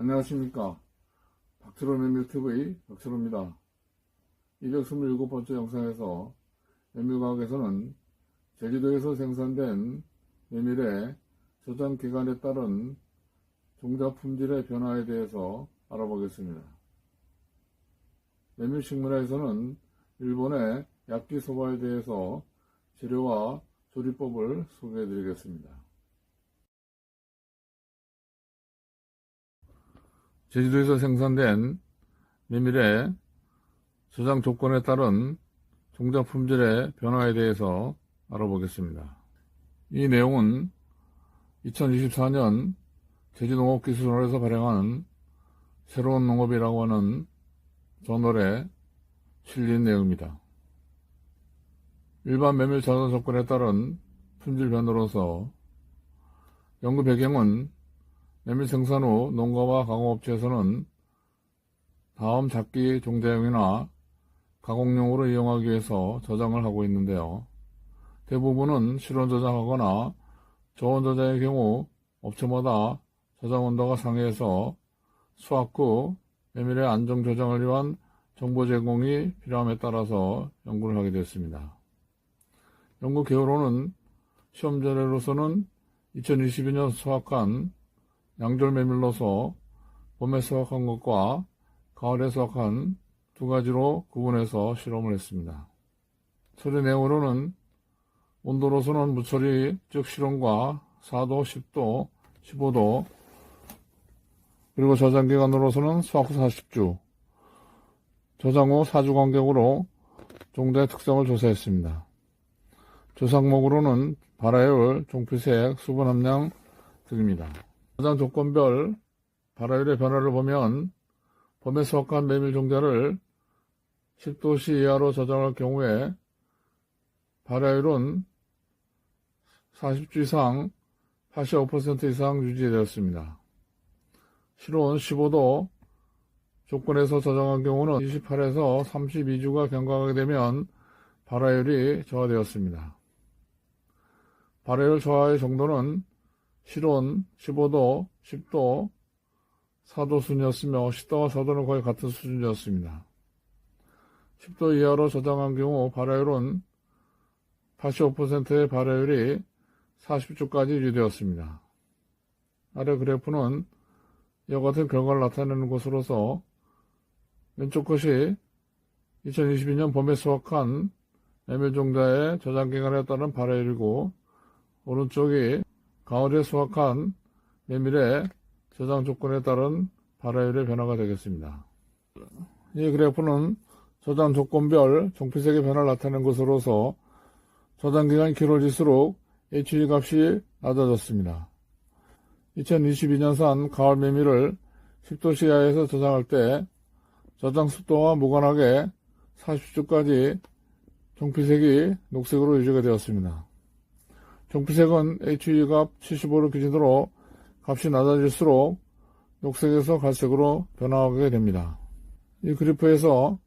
안녕하십니까. 박철호 메밀TV 박철호입니다. 227번째 영상에서 메밀과학에서는 제주도에서 생산된 메밀의 저장 기간에 따른 종자 품질의 변화에 대해서 알아보겠습니다. 메밀 식문화에서는 일본의 약기소바에 대해서 재료와 조리법을 소개해 드리겠습니다. 제주도에서 생산된 메밀의 저장 조건에 따른 종자 품질의 변화에 대해서 알아보겠습니다. 이 내용은 2024년 제주농업기술원에서 발행한 새로운 농업이라고 하는 저널에 실린 내용입니다. 일반 메밀 저장 조건에 따른 품질 변화로서 연구 배경은 메밀 생산 후 농가와 가공업체에서는 다음 작기 종자용이나 가공용으로 이용하기 위해서 저장을 하고 있는데요. 대부분은 실온 저장하거나 저온 저장의 경우 업체마다 저장 온도가 상해서 수확 후 메밀의 안정 저장을 위한 정보 제공이 필요함에 따라서 연구를 하게 됐습니다. 연구 개요로는 시험 자료로서는 2022년 수확한 양절 메밀로서 봄에 수확한 것과 가을에 수확한 두 가지로 구분해서 실험을 했습니다. 처리 내용으로는 온도로서는 무처리, 즉 실온과 4도, 10도, 15도, 그리고 저장 기간으로서는 수확 후 40주, 저장 후 4주 간격으로 종자의 특성을 조사했습니다. 조상목으로는 발화율, 종피색, 수분 함량 등입니다. 저장 조건별 발화율의 변화를 보면 봄에 수확한 메밀 종자를 10도씨 이하로 저장할 경우에 발화율은 40주 이상 85% 이상 유지되었습니다. 실온 15도 조건에서 저장한 경우는 28에서 32주가 경과하게 되면 발화율이 저하되었습니다. 발화율 저하의 정도는 실온 15도, 10도, 4도 순이었으며 10도와 4도는 거의 같은 수준이었습니다. 10도 이하로 저장한 경우 발화율은 85%의 발화율이 40주까지 유지되었습니다. 아래 그래프는 이와 같은 결과를 나타내는 것으로서 왼쪽 것이 2022년 봄에 수확한 메밀종자의 저장 기간에 따른 발화율이고 오른쪽이 가을에 수확한 메밀의 저장 조건에 따른 발화율의 변화가 되겠습니다. 이 그래프는 저장 조건별 종피색의 변화를 나타낸 것으로서 저장 기간이 길어질수록 HE 값이 낮아졌습니다. 2022년산 가을 메밀을 10도 이하에서 저장할 때 저장 습도와 무관하게 40주까지 종피색이 녹색으로 유지가 되었습니다. 종피색은 HE 값 75를 기준으로 값이 낮아질수록 녹색에서 갈색으로 변화하게 됩니다. 이 그래프에서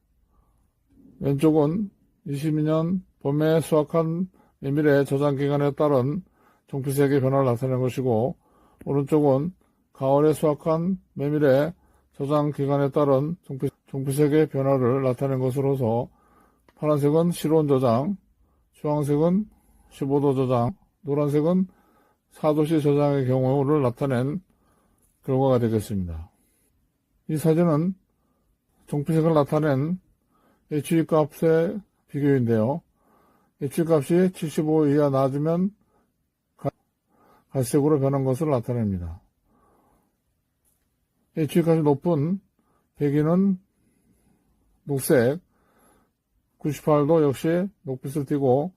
왼쪽은 22년 봄에 수확한 메밀의 저장 기간에 따른 종피색의 변화를 나타낸 것이고 오른쪽은 가을에 수확한 메밀의 저장 기간에 따른 종피, 종피색의 변화를 나타낸 것으로서 파란색은 실온 저장, 주황색은 15도 저장, 노란색은 4도씨 저장의 경우를 나타낸 결과가 되겠습니다. 이 사진은 종피색을 나타낸 HE 값의 비교인데요. HE 값이 75 이하 낮으면 갈색으로 변한 것을 나타냅니다. HE 값이 높은 백인은 녹색, 98도 역시 녹빛을 띠고,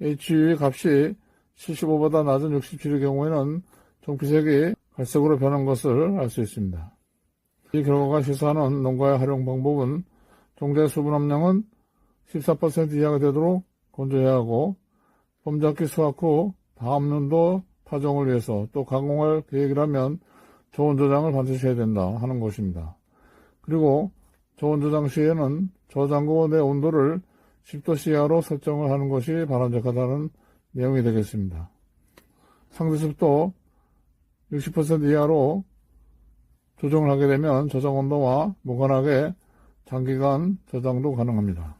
HE 값이 75보다 낮은 67의 경우에는 종피색이 갈색으로 변한 것을 알 수 있습니다. 이 결과가 시사하는 농가의 활용 방법은 종자의 수분 함량은 14% 이하가 되도록 건조해야 하고 봄작기 수확 후 다음 년도 파종을 위해서 또 가공할 계획이라면 저온 저장을 반드시 해야 된다 하는 것입니다. 그리고 저온 저장 시에는 저장고 내 온도를 10도 이하로 설정을 하는 것이 바람직하다는 내용이 되겠습니다. 상대습도 60% 이하로 조정을 하게 되면 저장 온도와 무관하게 장기간 저장도 가능합니다.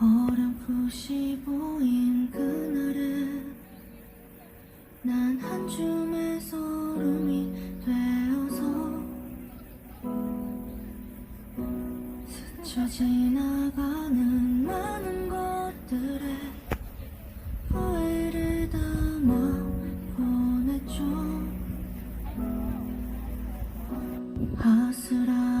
어렴풋이 보인 그날에 난한 줌의 소름이 되어서 스쳐 지나 아스라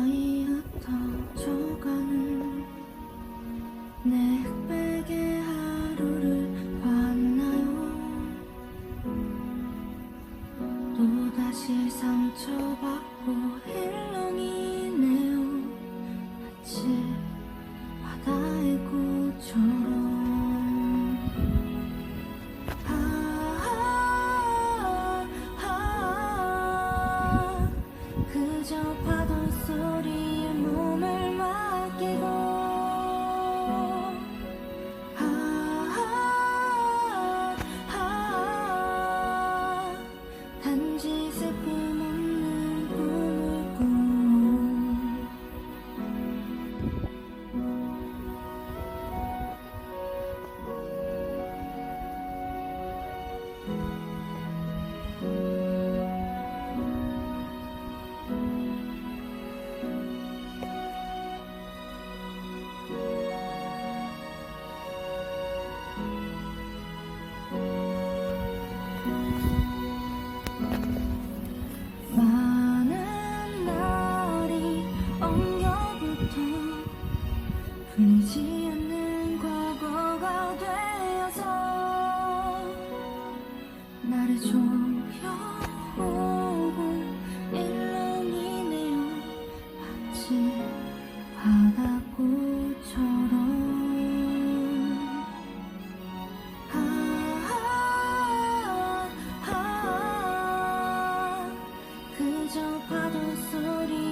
どそり